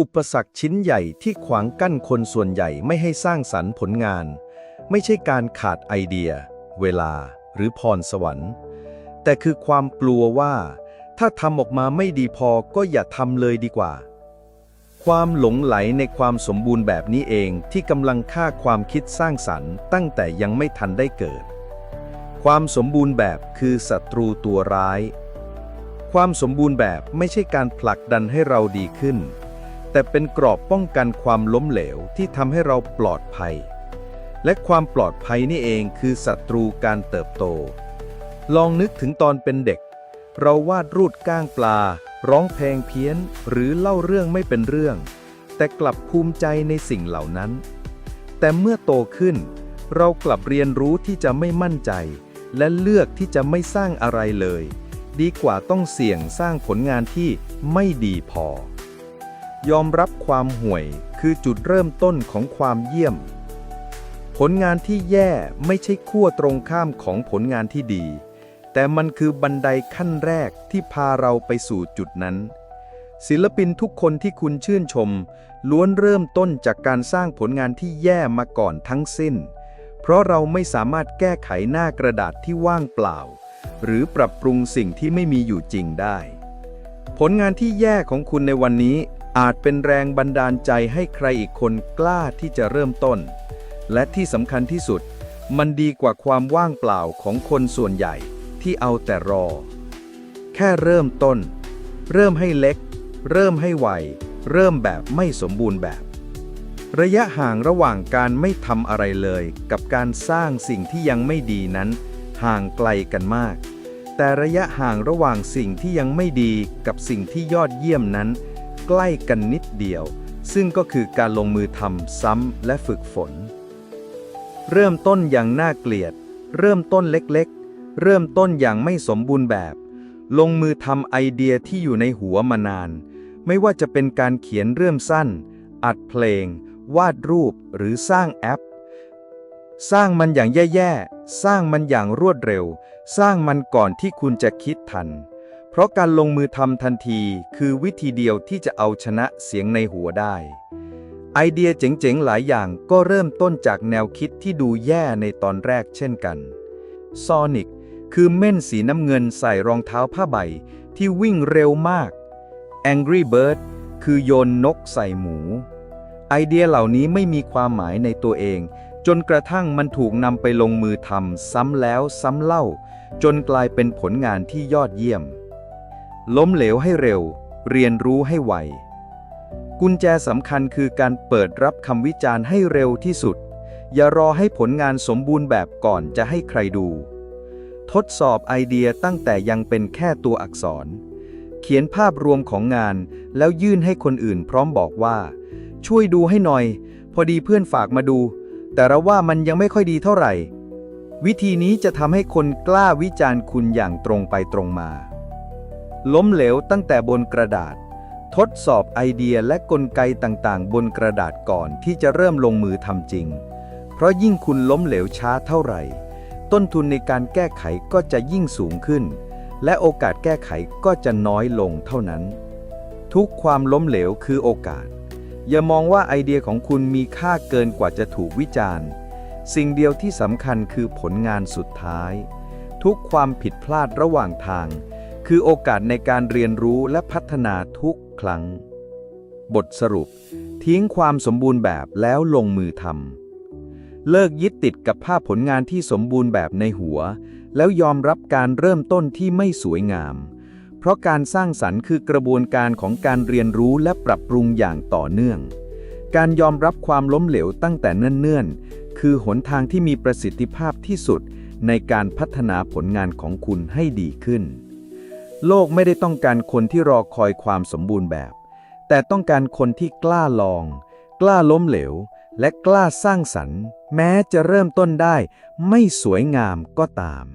อุปสรรคชิ้นใหญ่ที่ขวางกั้นคนส่วนใหญ่ไม่ให้สร้างสรรค์ผลงาน ไม่ใช่การขาดไอเดีย เวลา หรือพรสวรรค์ แต่คือความกลัวว่า ถ้าทำออกมาไม่ดีพอก็อย่าทำเลยดีกว่า ความหลงไหลในความสมบูรณ์แบบนี้เองที่กำลังฆ่าความคิดสร้างสรรค์ตั้งแต่ยังไม่ทันได้เกิด ความสมบูรณ์แบบคือศัตรูตัวร้าย ความสมบูรณ์แบบไม่ใช่การผลักดันให้เราดีขึ้น แต่เป็นกรอบป้องกันความล้มเหลวที่ทำให้เราปลอดภัย และความปลอดภัยนี่เองคือศัตรูการเติบโต ลองนึกถึงตอนเป็นเด็ก เราวาดรูปก้างปลา ร้องเพลงเพี้ยน หรือเล่าเรื่องไม่เป็นเรื่อง แต่กลับภูมิใจในสิ่งเหล่านั้น แต่เมื่อโตขึ้น เรากลับเรียนรู้ที่จะไม่มั่นใจ และเลือกที่จะไม่สร้างอะไรเลย ดีกว่าต้องเสี่ยงสร้างผลงานที่ไม่ดีพอ ยอมรับความห่วยคือจุดเริ่มต้นของความเยี่ยม ผลงานที่แย่ไม่ใช่ขั้วตรงข้ามของผลงานที่ดี แต่มันคือบันไดขั้นแรกที่พาเราไปสู่จุดนั้น ศิลปินทุกคนที่คุณชื่นชม ล้วนเริ่มต้นจากการสร้างผลงานที่แย่มาก่อนทั้งสิ้น เพราะเราไม่สามารถแก้ไขหน้ากระดาษที่ว่างเปล่า หรือปรับปรุงสิ่งที่ไม่มีอยู่จริงได้ ผลงานที่แย่ของคุณในวันนี้ อาจเป็นแรงบันดาลใจให้ใครอีกคนกล้าที่จะเริ่มต้น และที่สำคัญที่สุด มันดีกว่าความว่างเปล่าของคนส่วนใหญ่ที่เอาแต่รอ แค่เริ่มต้น เริ่มให้เล็ก เริ่มให้ไวเริ่มแบบไม่สมบูรณ์แบบ ระยะห่างระหว่างการไม่ทำอะไรเลย กับการสร้างสิ่งที่ยังไม่ดีนั้น ห่างไกลกันมาก แต่ระยะห่างระหว่างสิ่งที่ยังไม่ดีกับสิ่งที่ยอดเยี่ยมนั้น ใกล้กันนิดเดียว ซึ่งก็คือการลงมือทำซ้ำและฝึกฝน เริ่มต้นอย่างน่าเกลียด เริ่มต้นเล็กๆ เริ่มต้นอย่างไม่สมบูรณ์แบบ ลงมือทำไอเดียที่อยู่ในหัวมานาน ไม่ว่าจะเป็นการเขียนเรื่องสั้น อัดเพลง วาดรูปหรือสร้างแอป สร้างมันอย่างแย่ๆ สร้างมันอย่างรวดเร็ว สร้างมันก่อนที่คุณจะคิดทัน เพราะการลงมือทำทันทีคือวิธีเดียวที่จะเอาชนะเสียงในหัวได้ ไอเดียเจ๋งๆหลายอย่างก็เริ่มต้นจากแนวคิดที่ดูแย่ในตอนแรกเช่นกันซอนิกคือเม่นสีน้ำเงินใส่รองเท้าผ้าใบที่วิ่งเร็วมาก Angry Bird คือโยนนกใส่หมู ไอเดียเหล่านี้ไม่มีความหมายในตัวเอง จนกระทั่งมันถูกนำไปลงมือทำซ้ำแล้วซ้ำเล่า จนกลายเป็นผลงานที่ยอดเยี่ยม ล้มเหลวให้เร็ว เรียนรู้ให้ไว กุญแจสำคัญคือการเปิดรับคำวิจารณ์ให้เร็วที่สุด อย่ารอให้ผลงานสมบูรณ์แบบก่อนจะให้ใครดู ทดสอบไอเดียตั้งแต่ยังเป็นแค่ตัวอักษร เขียนภาพรวมของงานแล้วยื่นให้คนอื่นพร้อมบอกว่า ช่วยดูให้หน่อย พอดีเพื่อนฝากมาดู แต่เราว่ามันยังไม่ค่อยดีเท่าไหร่ วิธีนี้จะทำให้คนกล้าวิจารณ์คุณอย่างตรงไปตรงมา ล้มเหลวตั้งแต่บนกระดาษ ทดสอบไอเดียและกลไกต่างๆ บนกระดาษก่อนที่จะเริ่มลงมือทำจริง เพราะยิ่งคุณล้มเหลวช้าเท่าไหร่ ต้นทุนในการแก้ไขก็จะยิ่งสูงขึ้น และโอกาสแก้ไขก็จะน้อยลงเท่านั้น ทุกความล้มเหลวคือโอกาส อย่ามองว่าไอเดียของคุณมีค่าเกินกว่าจะถูกวิจารณ์ สิ่งเดียวที่สำคัญคือผลงานสุดท้าย ทุกความผิดพลาดระหว่างทาง คือโอกาสในการเรียนรู้และพัฒนาทุกครั้ง บทสรุป ทิ้งความสมบูรณ์แบบแล้วลงมือทำเลิกยึดติดกับภาพผลงานที่สมบูรณ์แบบในหัว แล้วยอมรับการเริ่มต้นที่ไม่สวยงาม เพราะการสร้างสรรค์คือกระบวนการของการเรียนรู้และปรับปรุงอย่างต่อเนื่อง การยอมรับความล้มเหลวตั้งแต่เนิ่นๆ คือหนทางที่มีประสิทธิภาพที่สุดในการพัฒนาผลงานของคุณให้ดีขึ้น โลกไม่ได้ต้องการคนที่รอคอยความสมบูรณ์แบบ แต่ต้องการคนที่กล้าลอง กล้าล้มเหลว และกล้าสร้างสรรค์ แม้จะเริ่มต้นได้ ไม่สวยงามก็ตาม